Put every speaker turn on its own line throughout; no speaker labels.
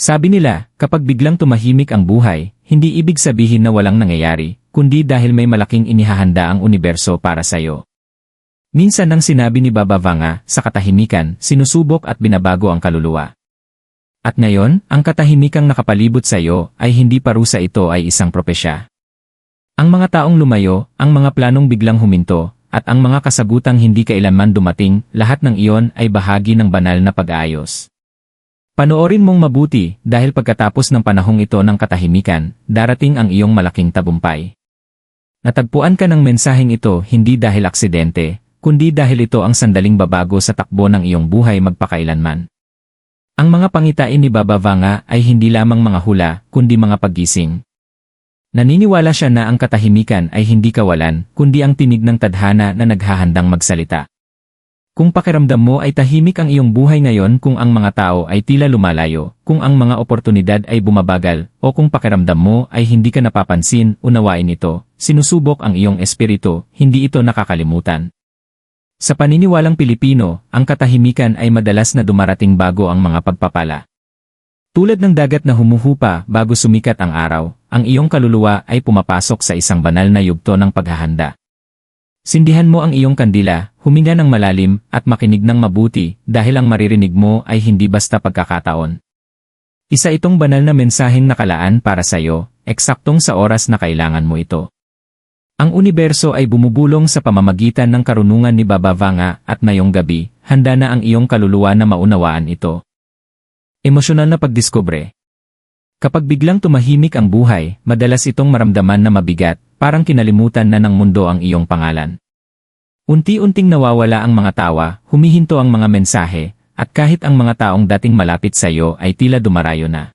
Sabi nila, kapag biglang tumahimik ang buhay, hindi ibig sabihin na walang nangyayari, kundi dahil may malaking inihahanda ang universo para sa'yo. Minsan nang sinabi ni Baba Vanga, sa katahimikan, sinusubok at binabago ang kaluluwa. At ngayon, ang katahimikang nakapalibot sa iyo ay hindi parusa ito ay isang propesya. Ang mga taong lumayo, ang mga planong biglang huminto, at ang mga kasagutang hindi kailanman dumating, lahat ng iyon ay bahagi ng banal na pag-aayos. Panoorin mong mabuti dahil pagkatapos ng panahong ito ng katahimikan, darating ang iyong malaking tabumpay. Natagpuan ka ng mensaheng ito hindi dahil aksidente, kundi dahil ito ang sandaling babago sa takbo ng iyong buhay magpakailanman. Ang mga pangitain ni Baba Vanga ay hindi lamang mga hula, kundi mga paggising. Naniniwala siya na ang katahimikan ay hindi kawalan, kundi ang tinig ng tadhana na naghahandang magsalita. Kung pakiramdam mo ay tahimik ang iyong buhay ngayon kung ang mga tao ay tila lumalayo, kung ang mga oportunidad ay bumabagal, o kung pakiramdam mo ay hindi ka napapansin, unawain ito, sinusubok ang iyong espiritu, hindi ito nakakalimutan. Sa paniniwalang Pilipino, ang katahimikan ay madalas na dumarating bago ang mga pagpapala. Tulad ng dagat na humuhupa bago sumikat ang araw, ang iyong kaluluwa ay pumapasok sa isang banal na yugto ng paghahanda. Sindihan mo ang iyong kandila, huminga ng malalim, at makinig ng mabuti, dahil ang maririnig mo ay hindi basta pagkakataon. Isa itong banal na mensaheng nakalaan para sa iyo, eksaktong sa oras na kailangan mo ito. Ang universo ay bumubulong sa pamamagitan ng karunungan ni Baba Vanga at ngayong gabi, handa na ang iyong kaluluwa na maunawaan ito. Emosyonal na pagdiskubre. Kapag biglang tumahimik ang buhay, madalas itong maramdaman na mabigat, parang kinalimutan na ng mundo ang iyong pangalan. Unti-unting nawawala ang mga tawa, humihinto ang mga mensahe, at kahit ang mga taong dating malapit sa iyo ay tila dumarayo na.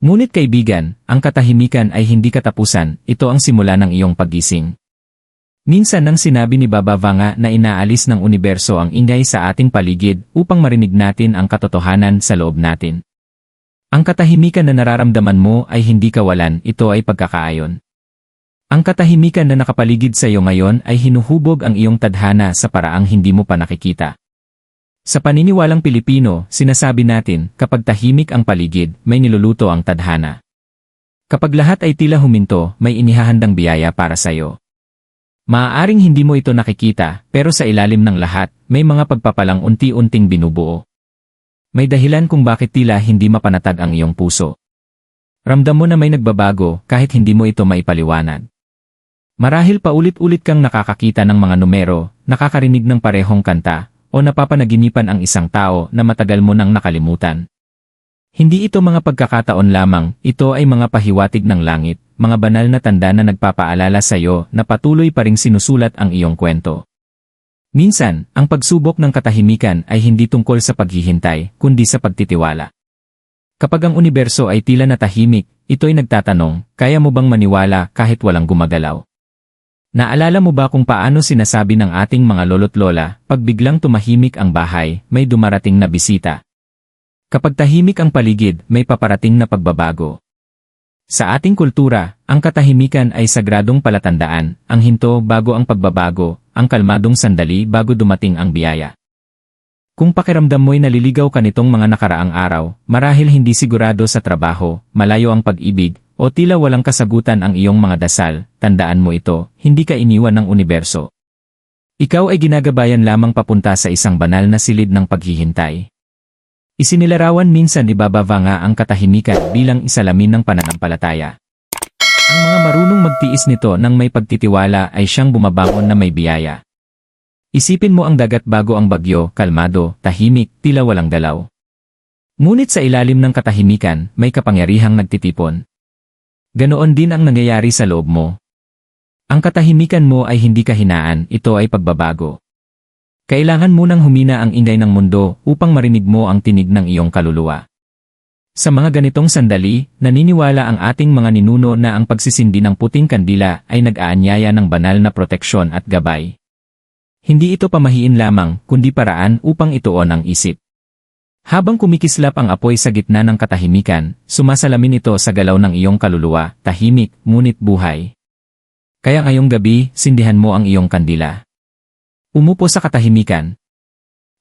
Ngunit kaibigan, ang katahimikan ay hindi katapusan, ito ang simula ng iyong paggising. Minsan nang sinabi ni Baba Vanga na inaalis ng universo ang ingay sa ating paligid upang marinig natin ang katotohanan sa loob natin. Ang katahimikan na nararamdaman mo ay hindi kawalan, ito ay pagkakaayon. Ang katahimikan na nakapaligid sa iyo ngayon ay hinuhubog ang iyong tadhana sa paraang hindi mo pa nakikita. Sa paniniwalang Pilipino, sinasabi natin, kapag tahimik ang paligid, may niluluto ang tadhana. Kapag lahat ay tila huminto, may inihahandang biyaya para sa iyo. Maaaring hindi mo ito nakikita, pero sa ilalim ng lahat, may mga pagpapalang unti-unting binubuo. May dahilan kung bakit tila hindi mapanatag ang iyong puso. Ramdam mo na may nagbabago kahit hindi mo ito maipaliwanag. Marahil paulit-ulit kang nakakakita ng mga numero, nakakarinig ng parehong kanta, o napapanaginipan ang isang tao na matagal mo nang nakalimutan. Hindi ito mga pagkakataon lamang, ito ay mga pahiwatig ng langit, mga banal na tanda na nagpapaalala sa iyo na patuloy pa ring sinusulat ang iyong kwento. Minsan, ang pagsubok ng katahimikan ay hindi tungkol sa paghihintay, kundi sa pagtitiwala. Kapag ang universo ay tila natahimik, ito'y nagtatanong, kaya mo bang maniwala kahit walang gumagalaw? Naalala mo ba kung paano sinasabi ng ating mga lolo't lola, pag biglang tumahimik ang bahay, may dumarating na bisita? Kapag tahimik ang paligid, may paparating na pagbabago. Sa ating kultura, ang katahimikan ay sagradong palatandaan, ang hinto bago ang pagbabago, ang kalmadong sandali bago dumating ang biyaya. Kung pakiramdam mo'y naliligaw ka nitong mga nakaraang araw, marahil hindi sigurado sa trabaho, malayo ang pag-ibig, o tila walang kasagutan ang iyong mga dasal, tandaan mo ito, hindi ka iniwan ng universo. Ikaw ay ginagabayan lamang papunta sa isang banal na silid ng paghihintay. Isinilarawan minsan ni Baba Vanga ang katahimikan bilang isalamin ng pananampalataya. Ang mga marunong magtiis nito ng may pagtitiwala ay siyang bumabangon na may biyaya. Isipin mo ang dagat bago ang bagyo, kalmado, tahimik, tila walang dalaw. Ngunit sa ilalim ng katahimikan, may kapangyarihang nagtitipon. Ganoon din ang nangyayari sa loob mo. Ang katahimikan mo ay hindi kahinaan, ito ay pagbabago. Kailangan munang humina ang ingay ng mundo upang marinig mo ang tinig ng iyong kaluluwa. Sa mga ganitong sandali, naniniwala ang ating mga ninuno na ang pagsisindi ng puting kandila ay nag-aanyaya ng banal na proteksyon at gabay. Hindi ito pamahiin lamang, kundi paraan upang ituon ang isip. Habang kumikislap ang apoy sa gitna ng katahimikan, sumasalamin ito sa galaw ng iyong kaluluwa, tahimik, ngunit buhay. Kaya ngayong gabi, sindihan mo ang iyong kandila. Umupo sa katahimikan.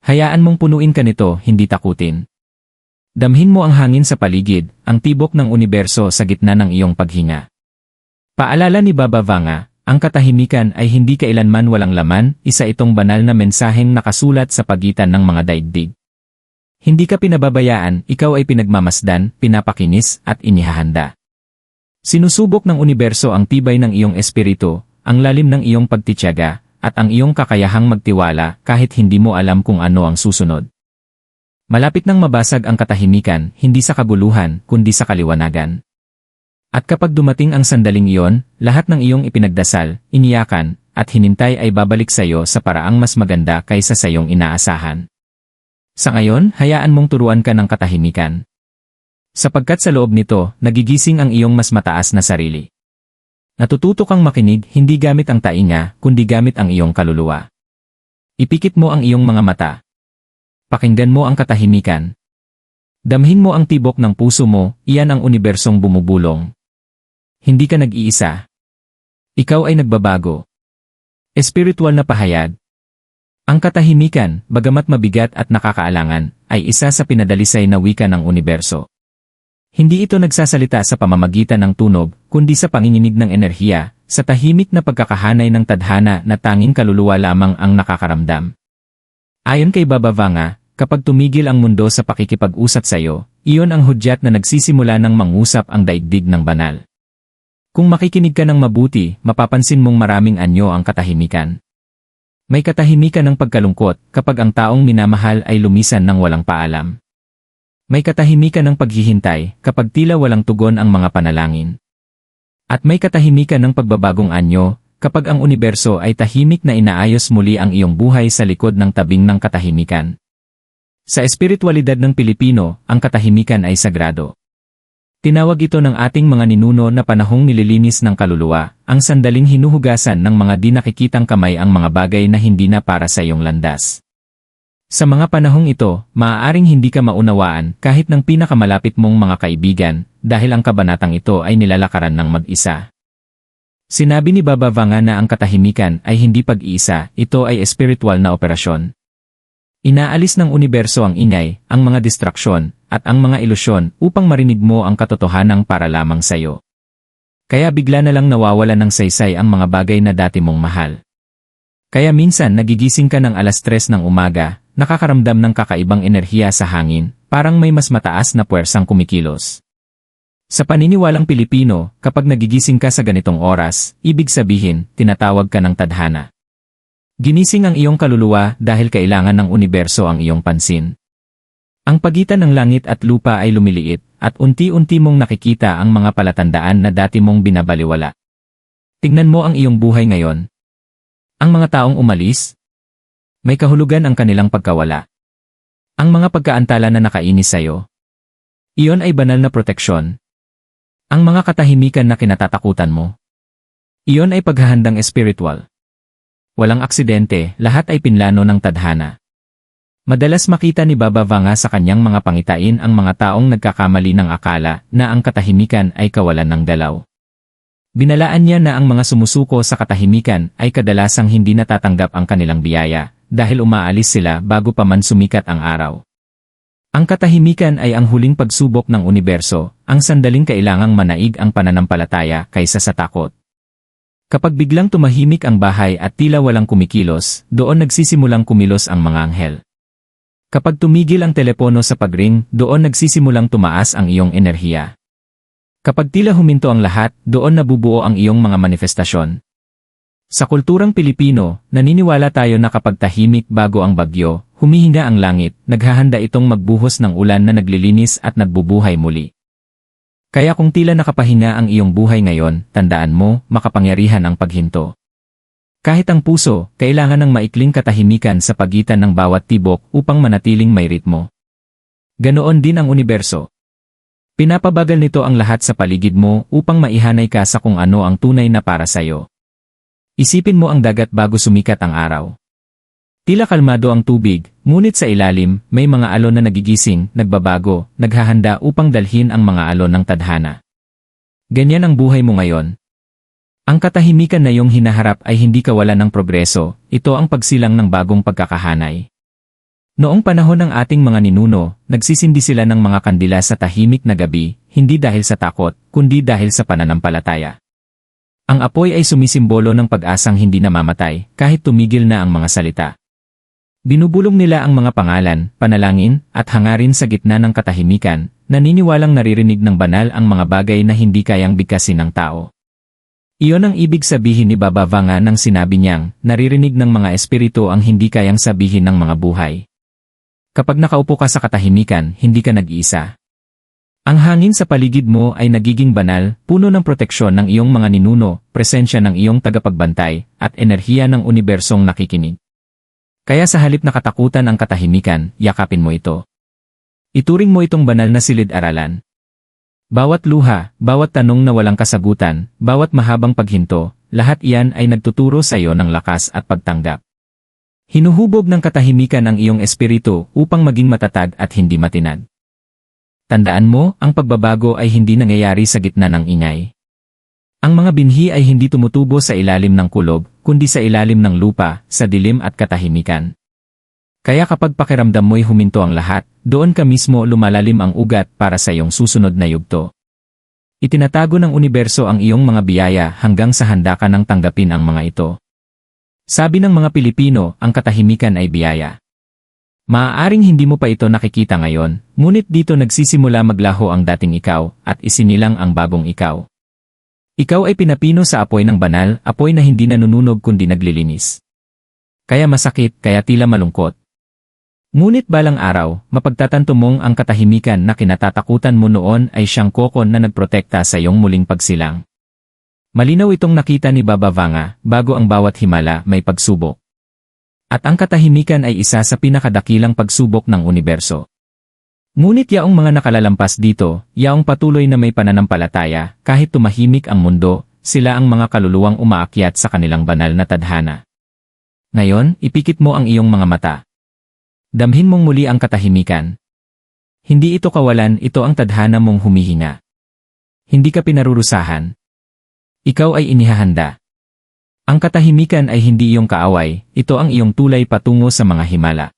Hayaan mong punuin ka nito, hindi takutin. Damhin mo ang hangin sa paligid, ang tibok ng universo sa gitna ng iyong paghinga. Paalala ni Baba Vanga, ang katahimikan ay hindi kailanman walang laman, isa itong banal na mensaheng nakasulat sa pagitan ng mga daigdig. Hindi ka pinababayaan, ikaw ay pinagmamasdan, pinapakinis, at inihahanda. Sinusubok ng universo ang tibay ng iyong espiritu, ang lalim ng iyong pagtityaga, at ang iyong kakayahang magtiwala kahit hindi mo alam kung ano ang susunod. Malapit nang mabasag ang katahimikan, hindi sa kaguluhan, kundi sa kaliwanagan. At kapag dumating ang sandaling iyon, lahat ng iyong ipinagdasal, iniyakan, at hinintay ay babalik sa iyo sa paraang mas maganda kaysa sa iyong inaasahan. Sa ngayon, hayaan mong turuan ka ng katahimikan. Sapagkat sa loob nito, nagigising ang iyong mas mataas na sarili. Natututo kang makinig hindi gamit ang tainga, kundi gamit ang iyong kaluluwa. Ipikit mo ang iyong mga mata. Pakinggan mo ang katahimikan. Damhin mo ang tibok ng puso mo, iyan ang unibersong bumubulong. Hindi ka nag-iisa. Ikaw ay nagbabago. Espiritual na pahayag, ang katahimikan, bagamat mabigat at nakakaalangan, ay isa sa pinadalisay na wika ng universo. Hindi ito nagsasalita sa pamamagitan ng tunog, kundi sa panginginig ng enerhiya, sa tahimik na pagkakahanay ng tadhana na tanging kaluluwa lamang ang nakakaramdam. Ayon kay Baba Vanga, kapag tumigil ang mundo sa pakikipag-usap sa iyo, iyon ang hudyat na nagsisimula ng mangusap ang daigdig ng banal. Kung makikinig ka ng mabuti, mapapansin mong maraming anyo ang katahimikan. May katahimikan ng pagkalungkot kapag ang taong minamahal ay lumisan ng walang paalam. May katahimikan ng paghihintay kapag tila walang tugon ang mga panalangin. At may katahimikan ng pagbabagong anyo kapag ang universo ay tahimik na inaayos muli ang iyong buhay sa likod ng tabing ng katahimikan. Sa espiritualidad ng Pilipino, ang katahimikan ay sagrado. Tinawag ito ng ating mga ninuno na panahong nililinis ng kaluluwa, ang sandaling hinuhugasan ng mga di nakikitang kamay ang mga bagay na hindi na para sa iyong landas. Sa mga panahong ito, maaaring hindi ka maunawaan kahit ng pinakamalapit mong mga kaibigan, dahil ang kabanatang ito ay nilalakaran ng mag-isa. Sinabi ni Baba Vanga na ang katahimikan ay hindi pag-iisa, ito ay espiritual na operasyon. Inaalis ng universo ang ingay, ang mga distraksyon, at ang mga ilusyon upang marinig mo ang katotohanang para lamang sa iyo. Kaya bigla na lang nawawala ng saysay ang mga bagay na dati mong mahal. Kaya minsan nagigising ka ng alas tres ng umaga, nakakaramdam ng kakaibang enerhiya sa hangin, parang may mas mataas na puwersang kumikilos. Sa paniniwalang Pilipino, kapag nagigising ka sa ganitong oras, ibig sabihin, tinatawag ka ng tadhana. Ginising ang iyong kaluluwa dahil kailangan ng universo ang iyong pansin. Ang pagitan ng langit at lupa ay lumiliit, at unti-unti mong nakikita ang mga palatandaan na dati mong binabaliwala. Tignan mo ang iyong buhay ngayon. Ang mga taong umalis, may kahulugan ang kanilang pagkawala. Ang mga pagkaantala na nakainis sa'yo, iyon ay banal na proteksyon. Ang mga katahimikan na kinatatakutan mo, iyon ay paghahandang espiritual. Walang aksidente, lahat ay pinlano ng tadhana. Madalas makita ni Baba Vanga sa kanyang mga pangitain ang mga taong nagkakamali ng akala na ang katahimikan ay kawalan ng galaw. Binalaan niya na ang mga sumusuko sa katahimikan ay kadalasang hindi natatanggap ang kanilang biyaya dahil umaalis sila bago pa man sumikat ang araw. Ang katahimikan ay ang huling pagsubok ng universo, ang sandaling kailangang manaig ang pananampalataya kaysa sa takot. Kapag biglang tumahimik ang bahay at tila walang kumikilos, doon nagsisimulang kumilos ang mga anghel. Kapag tumigil ang telepono sa pagring, doon nagsisimulang tumaas ang iyong enerhiya. Kapag tila huminto ang lahat, doon nabubuo ang iyong mga manifestasyon. Sa kulturang Pilipino, naniniwala tayo na kapag tahimik bago ang bagyo, humihinga ang langit, naghahanda itong magbuhos ng ulan na naglilinis at nagbubuhay muli. Kaya kung tila nakapahinga ang iyong buhay ngayon, tandaan mo, makapangyarihan ang paghinto. Kahit ang puso, kailangan ng maikling katahimikan sa pagitan ng bawat tibok upang manatiling may ritmo. Ganoon din ang universo. Pinapabagal nito ang lahat sa paligid mo upang maihanay ka sa kung ano ang tunay na para sa'yo. Isipin mo ang dagat bago sumikat ang araw. Tila kalmado ang tubig, ngunit sa ilalim, may mga alon na nagigising, nagbabago, naghahanda upang dalhin ang mga alon ng tadhana. Ganyan ang buhay mo ngayon, ang katahimikan na iyong hinaharap ay hindi kawalan ng progreso, ito ang pagsilang ng bagong pagkakahanay. Noong panahon ng ating mga ninuno, nagsisindi sila ng mga kandila sa tahimik na gabi, hindi dahil sa takot, kundi dahil sa pananampalataya. Ang apoy ay sumisimbolo ng pag-asang hindi namamatay, kahit tumigil na ang mga salita. Binubulong nila ang mga pangalan, panalangin, at hangarin sa gitna ng katahimikan, naniniwalang naririnig ng banal ang mga bagay na hindi kayang bigkasin ng tao. Iyon ang ibig sabihin ni Baba Vanga nang sinabi niyang, naririnig ng mga espiritu ang hindi kayang sabihin ng mga buhay. Kapag nakaupo ka sa katahimikan, hindi ka nag-iisa. Ang hangin sa paligid mo ay nagiging banal, puno ng proteksyon ng iyong mga ninuno, presensya ng iyong tagapagbantay, at enerhiya ng unibersong nakikinig. Kaya sa halip na katakutan ang katahimikan, yakapin mo ito. Ituring mo itong banal na silid-aralan. Bawat luha, bawat tanong na walang kasagutan, bawat mahabang paghinto, lahat iyan ay nagtuturo sa iyo ng lakas at pagtanggap. Hinuhubog ng katahimikan ang iyong espiritu upang maging matatag at hindi matinag. Tandaan mo, ang pagbabago ay hindi nangyayari sa gitna ng ingay. Ang mga binhi ay hindi tumutubo sa ilalim ng kulob, kundi sa ilalim ng lupa, sa dilim at katahimikan. Kaya kapag pakiramdam mo'y huminto ang lahat, doon ka mismo lumalalim ang ugat para sa iyong susunod na yugto. Itinatago ng universo ang iyong mga biyaya hanggang sa handa ka ng tanggapin ang mga ito. Sabi ng mga Pilipino, ang katahimikan ay biyaya. Maaaring hindi mo pa ito nakikita ngayon, ngunit dito nagsisimula maglaho ang dating ikaw, at isinilang ang bagong ikaw. Ikaw ay pinapino sa apoy ng banal, apoy na hindi nanununog kundi naglilinis. Kaya masakit, kaya tila malungkot. Ngunit balang araw, mapagtatanto mong ang katahimikan na kinatatakutan mo noon ay siyang kokon na nagprotekta sa iyong muling pagsilang. Malinaw itong nakita ni Baba Vanga, bago ang bawat himala may pagsubok. At ang katahimikan ay isa sa pinakadakilang pagsubok ng universo. Ngunit yaong mga nakalalampas dito, yaong patuloy na may pananampalataya, kahit tumahimik ang mundo, sila ang mga kaluluwang umaakyat sa kanilang banal na tadhana. Ngayon, ipikit mo ang iyong mga mata. Damhin mong muli ang katahimikan. Hindi ito kawalan, ito ang tadhana mong humihinga. Hindi ka pinarurusahan. Ikaw ay inihahanda. Ang katahimikan ay hindi iyong kaaway, ito ang iyong tulay patungo sa mga himala.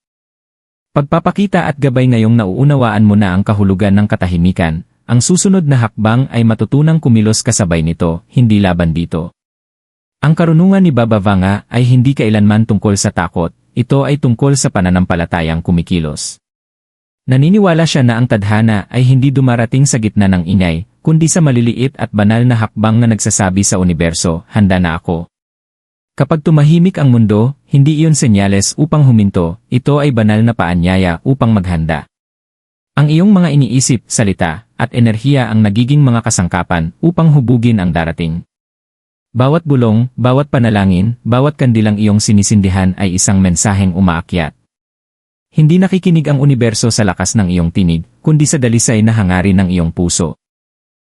Pagpapakita at gabay ngayong nauunawaan mo na ang kahulugan ng katahimikan, ang susunod na hakbang ay matutunang kumilos kasabay nito, hindi laban dito. Ang karunungan ni Baba Vanga ay hindi kailanman tungkol sa takot, ito ay tungkol sa pananampalatayang kumikilos. Naniniwala siya na ang tadhana ay hindi dumarating sa gitna ng ingay, kundi sa maliliit at banal na hakbang na nagsasabi sa universo, handa na ako. Kapag tumahimik ang mundo, hindi iyon senyales upang huminto, ito ay banal na paanyaya upang maghanda. Ang iyong mga iniisip, salita, at enerhiya ang nagiging mga kasangkapan upang hubugin ang darating. Bawat bulong, bawat panalangin, bawat kandilang iyong sinisindihan ay isang mensaheng umaakyat. Hindi nakikinig ang universo sa lakas ng iyong tinig, kundi sa dalisay na hangarin ng iyong puso.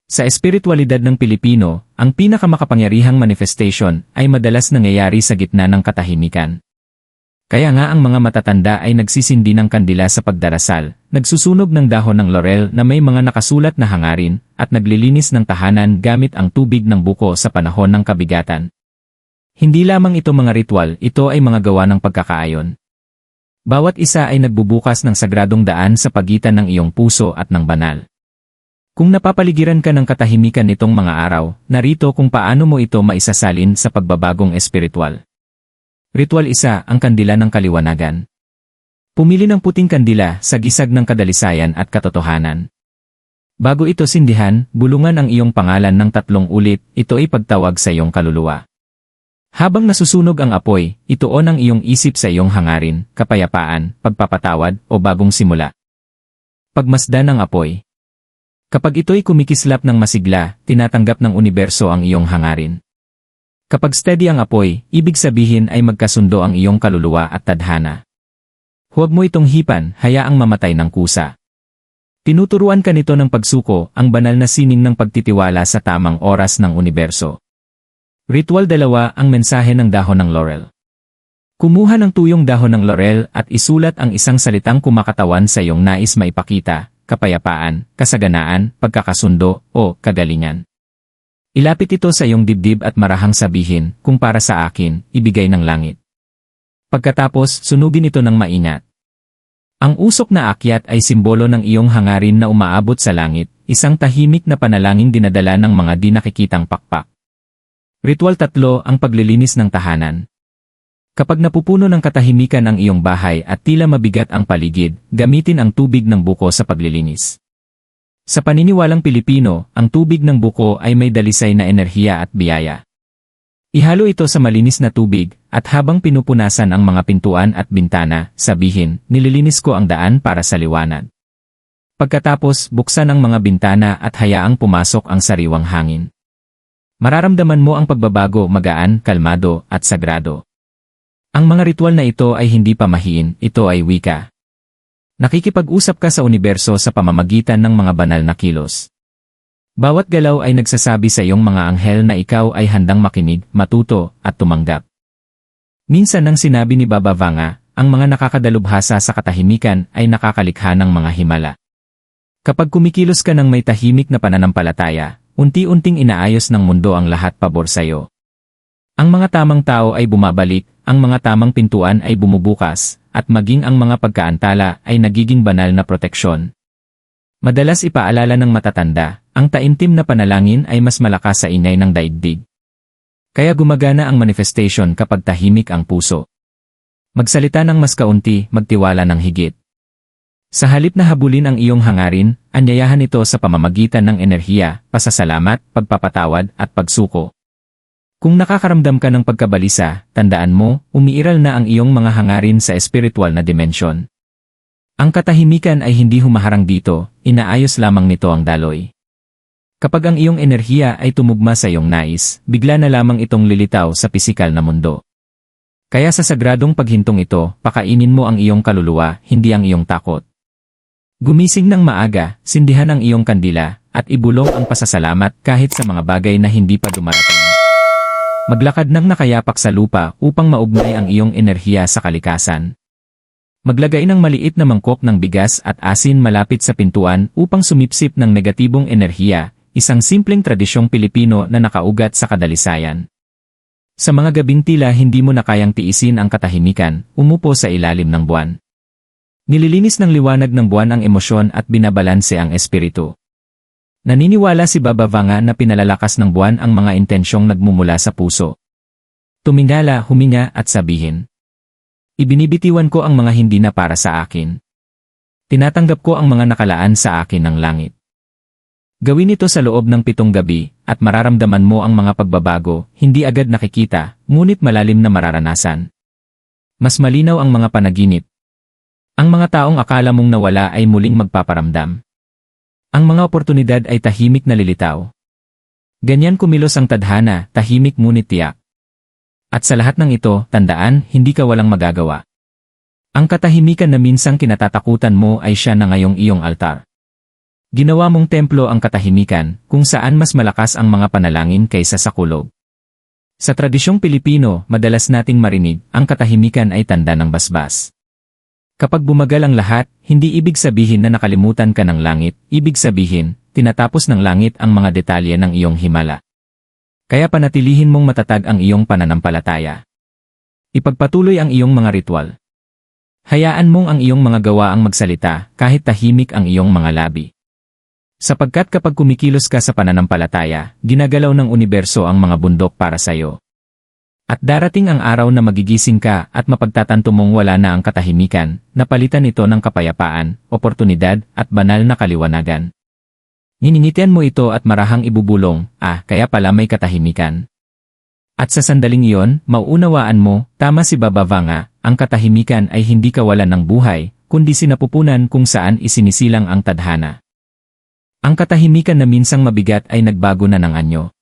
Sa espiritualidad ng Pilipino, ang pinakamakapangyarihang manifestation ay madalas nangyayari sa gitna ng katahimikan. Kaya nga ang mga matatanda ay nagsisindi ng kandila sa pagdarasal, nagsusunog ng dahon ng laurel na may mga nakasulat na hangarin, at naglilinis ng tahanan gamit ang tubig ng buko sa panahon ng kabigatan. Hindi lamang ito mga ritual, ito ay mga gawa ng pagkakaayon. Bawat isa ay nagbubukas ng sagradong daan sa pagitan ng iyong puso at ng banal. Kung napapaligiran ka ng katahimikan nitong mga araw, narito kung paano mo ito maisasalin sa pagbabagong espiritual. Ritual isa, ang kandila ng kaliwanagan. Pumili ng puting kandila sa gisag ng kadalisayan at katotohanan. Bago ito sindihan, bulungan ang iyong pangalan ng tatlong ulit, ito ay pagtawag sa iyong kaluluwa. Habang nasusunog ang apoy, ituon ang iyong isip sa iyong hangarin, kapayapaan, pagpapatawad, o bagong simula. Pagmasdan ng apoy, Kapag ito'y kumikislap ng masigla, tinatanggap ng universo ang iyong hangarin. Kapag steady ang apoy, ibig sabihin ay magkasundo ang iyong kaluluwa at tadhana. Huwag mo itong hipan, hayaang mamatay ng kusa. Tinuturuan ka nito ng pagsuko, ang banal na sining ng pagtitiwala sa tamang oras ng universo. Ritual dalawa ang mensahe ng dahon ng laurel. Kumuha ng tuyong dahon ng laurel at isulat ang isang salitang kumakatawan sa iyong nais maipakita, kapayapaan, kasaganaan, pagkakasundo, o kagalingan. Ilapit ito sa iyong dibdib at marahang sabihin, kung para sa akin, ibigay ng langit. Pagkatapos, sunugin ito ng maingat. Ang usok na akyat ay simbolo ng iyong hangarin na umaabot sa langit, isang tahimik na panalangin dinadala ng mga di nakikitang pakpak. Ritual tatlo ang paglilinis ng tahanan. Kapag napupuno ng katahimikan ang iyong bahay at tila mabigat ang paligid, gamitin ang tubig ng buko sa paglilinis. Sa paniniwalang Pilipino, ang tubig ng buko ay may dalisay na enerhiya at biyaya. Ihalo ito sa malinis na tubig, at habang pinupunasan ang mga pintuan at bintana, sabihin, nililinis ko ang daan para sa liwanag. Pagkatapos, buksan ang mga bintana at hayaang pumasok ang sariwang hangin. Mararamdaman mo ang pagbabago magaan, kalmado, at sagrado. Ang mga ritual na ito ay hindi pamahiin, ito ay wika. Nakikipag-usap ka sa universo sa pamamagitan ng mga banal na kilos. Bawat galaw ay nagsasabi sa iyong mga anghel na ikaw ay handang makinig, matuto, at tumanggap. Minsan nang sinabi ni Baba Vanga, ang mga nakakadalubhasa sa katahimikan ay nakakalikha ng mga himala. Kapag kumikilos ka ng may tahimik na pananampalataya, unti-unting inaayos ng mundo ang lahat pabor sa iyo. Ang mga tamang tao ay bumabalik, ang mga tamang pintuan ay bumubukas, at maging ang mga pagkaantala ay nagiging banal na proteksyon. Madalas ipaalala ng matatanda, ang taimtim na panalangin ay mas malakas sa inay ng daigdig. Kaya gumagana ang manifestation kapag tahimik ang puso. Magsalita ng mas kaunti, magtiwala ng higit. Sa halip na habulin ang iyong hangarin, anyayahan ito sa pamamagitan ng enerhiya, pasasalamat, pagpapatawad, at pagsuko. Kung nakakaramdam ka ng pagkabalisa, tandaan mo, umiiral na ang iyong mga hangarin sa espiritual na dimensyon. Ang katahimikan ay hindi humaharang dito, inaayos lamang nito ang daloy. Kapag ang iyong enerhiya ay tumugma sa iyong nais, bigla na lamang itong lilitaw sa pisikal na mundo. Kaya sa sagradong paghintong ito, pakainin mo ang iyong kaluluwa, hindi ang iyong takot. Gumising ng maaga, sindihan ang iyong kandila, at ibulong ang pasasalamat kahit sa mga bagay na hindi pa dumarating. Maglakad ng nakayapak sa lupa upang maugnay ang iyong enerhiya sa kalikasan. Maglagay ng maliit na mangkok ng bigas at asin malapit sa pintuan upang sumipsip ng negatibong enerhiya Isang simpleng tradisyong Pilipino na nakaugat sa kadalisayan. Sa mga gabing tila hindi mo na kayang tiisin ang katahimikan, umupo sa ilalim ng buwan. Nililinis ng liwanag ng buwan ang emosyon at binabalanse ang espiritu. Naniniwala si Baba Vanga na pinalalakas ng buwan ang mga intensyong nagmumula sa puso. Tumingala, huminga at sabihin. Ibinibitiwan ko ang mga hindi na para sa akin. Tinatanggap ko ang mga nakalaan sa akin ng langit. Gawin ito sa loob ng pitong gabi, at mararamdaman mo ang mga pagbabago, hindi agad nakikita, ngunit malalim na mararanasan. Mas malinaw ang mga panaginip. Ang mga taong akala mong nawala ay muling magpaparamdam. Ang mga oportunidad ay tahimik na lilitaw. Ganyan kumilos ang tadhana, tahimik ngunit tiyak. At sa lahat ng ito, tandaan, hindi ka walang magagawa. Ang katahimikan na minsang kinatatakutan mo ay siya na ngayong iyong altar. Ginawa mong templo ang katahimikan, kung saan mas malakas ang mga panalangin kaysa sa kulog. Sa tradisyong Pilipino, madalas nating marinig, ang katahimikan ay tanda ng basbas. Kapag bumagal ang lahat, hindi ibig sabihin na nakalimutan ka ng langit, ibig sabihin, tinatapos ng langit ang mga detalye ng iyong himala. Kaya panatilihin mong matatag ang iyong pananampalataya. Ipagpatuloy ang iyong mga ritual. Hayaan mong ang iyong mga gawa ang magsalita kahit tahimik ang iyong mga labi. Sapagkat kapag kumikilos ka sa pananampalataya, ginagalaw ng universo ang mga bundok para sa iyo. At darating ang araw na magigising ka at mapagtatanto mong wala na ang katahimikan, napalitan ito ng kapayapaan, oportunidad, at banal na kaliwanagan. Niningitian mo ito at marahang ibubulong, ah, kaya pala may katahimikan. At sa sandaling iyon, mauunawaan mo, tama si Baba Vanga, ang katahimikan ay hindi kawalan ng buhay, kundi sinapupunan kung saan isinisilang ang tadhana. Ang katahimikan na minsang mabigat ay nagbago na ng anyo.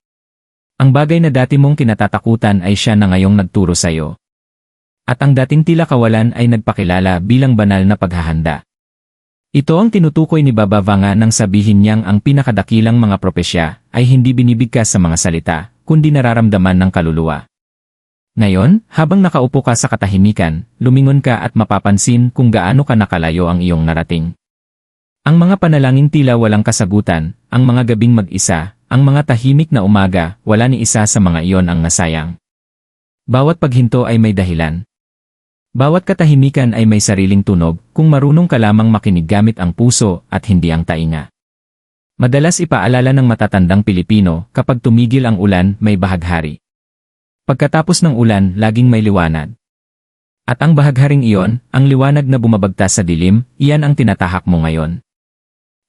Ang bagay na dati mong kinatatakutan ay siya na ngayong nagturo sa iyo. At ang dating tila kawalan ay nagpakilala bilang banal na paghahanda. Ito ang tinutukoy ni Baba Vanga nang sabihin niyang ang pinakadakilang mga propesya ay hindi binibigkas sa mga salita, kundi nararamdaman ng kaluluwa. Ngayon, habang nakaupo ka sa katahimikan, lumingon ka at mapapansin kung gaano ka nakalayo ang iyong narating. Ang mga panalangin tila walang kasagutan, ang mga gabing mag-isa, ang mga tahimik na umaga, wala ni isa sa mga iyon ang nasayang. Bawat paghinto ay may dahilan. Bawat katahimikan ay may sariling tunog kung marunong ka lamang makinig gamit ang puso at hindi ang tainga. Madalas ipaalala ng matatandang Pilipino kapag tumigil ang ulan may bahaghari. Pagkatapos ng ulan laging may liwanag. At ang bahagharing iyon, ang liwanag na bumabagtas sa dilim, iyan ang tinatahak mo ngayon.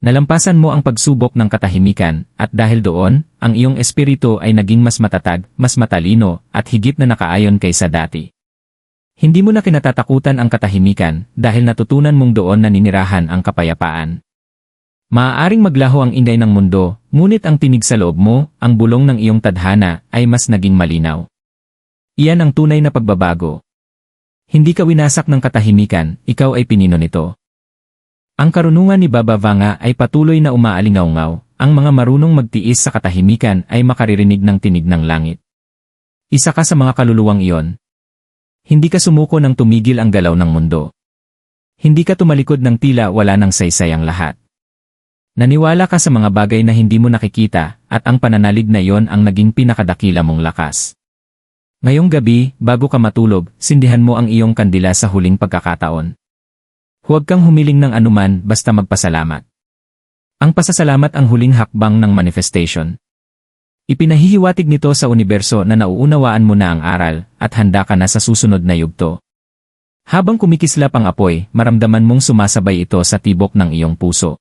Nalampasan mo ang pagsubok ng katahimikan, at dahil doon, ang iyong espiritu ay naging mas matatag, mas matalino, at higit na nakaayon kaysa dati. Hindi mo na kinatatakutan ang katahimikan dahil natutunan mong doon na ninirahan ang kapayapaan. Maaaring maglaho ang inday ng mundo, ngunit ang tinig sa loob mo, ang bulong ng iyong tadhana, ay mas naging malinaw. Iyan ang tunay na pagbabago. Hindi ka winasak ng katahimikan, ikaw ay pinino nito. Ang karunungan ni Baba Vanga ay patuloy na umaalingaw-ngaw, ang mga marunong magtiis sa katahimikan ay makaririnig ng tinig ng langit. Isa ka sa mga kaluluwang iyon, hindi ka sumuko nang tumigil ang galaw ng mundo. Hindi ka tumalikod ng tila wala nang saysay ang lahat. Naniwala ka sa mga bagay na hindi mo nakikita, at ang pananalig na iyon ang naging pinakadakila mong lakas. Ngayong gabi, bago ka matulog, sindihan mo ang iyong kandila sa huling pagkakataon. Huwag kang humiling ng anuman basta magpasalamat. Ang pasasalamat ang huling hakbang ng manifestation. Ipinahihiwatig nito sa universo na nauunawaan mo na ang aral at handa ka na sa susunod na yugto. Habang kumikislap ang apoy, maramdaman mong sumasabay ito sa tibok ng iyong puso.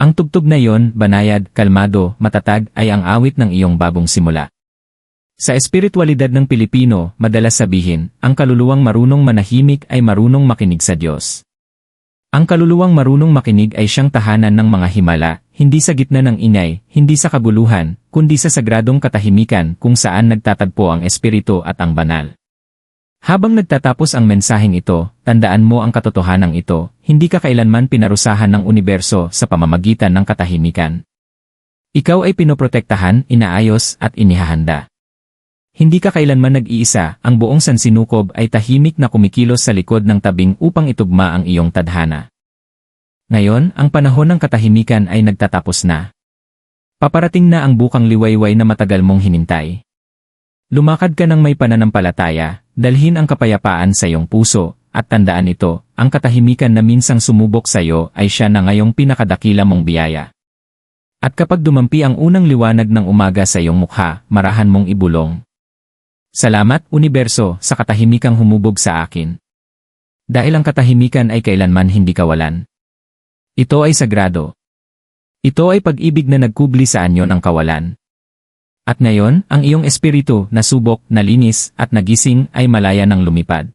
Ang tugtog na iyon, banayad, kalmado, matatag, ay ang awit ng iyong bagong simula. Sa espiritualidad ng Pilipino, madalas sabihin, ang kaluluwang marunong manahimik ay marunong makinig sa Diyos. Ang kaluluwang marunong makinig ay siyang tahanan ng mga himala, hindi sa gitna ng inay, hindi sa kabuluhan, kundi sa sagradong katahimikan kung saan nagtatagpo ang espiritu at ang banal. Habang nagtatapos ang mensaheng ito, tandaan mo ang katotohanan ito, hindi ka kailanman pinarusahan ng universo sa pamamagitan ng katahimikan. Ikaw ay pinoprotektahan, inaayos, at inihahanda. Hindi ka kailanman nag-iisa, ang buong sansinukob ay tahimik na kumikilos sa likod ng tabing upang itugma ang iyong tadhana. Ngayon, ang panahon ng katahimikan ay nagtatapos na. Paparating na ang bukang liwayway na matagal mong hinintay. Lumakad ka ng may pananampalataya, dalhin ang kapayapaan sa iyong puso, at tandaan ito, ang katahimikan na minsang sumubok sa iyo ay siya na ngayong pinakadakila mong biyaya. At kapag dumampi ang unang liwanag ng umaga sa iyong mukha, marahan mong ibulong. Salamat, Universo, sa katahimikang humubog sa akin. Dahil ang katahimikan ay kailanman hindi kawalan. Ito ay sagrado. Ito ay pag-ibig na nagkubli sa anyo ng kawalan. At ngayon, ang iyong espiritu, nasubok, nalinis, at nagising ay malaya ng lumipad.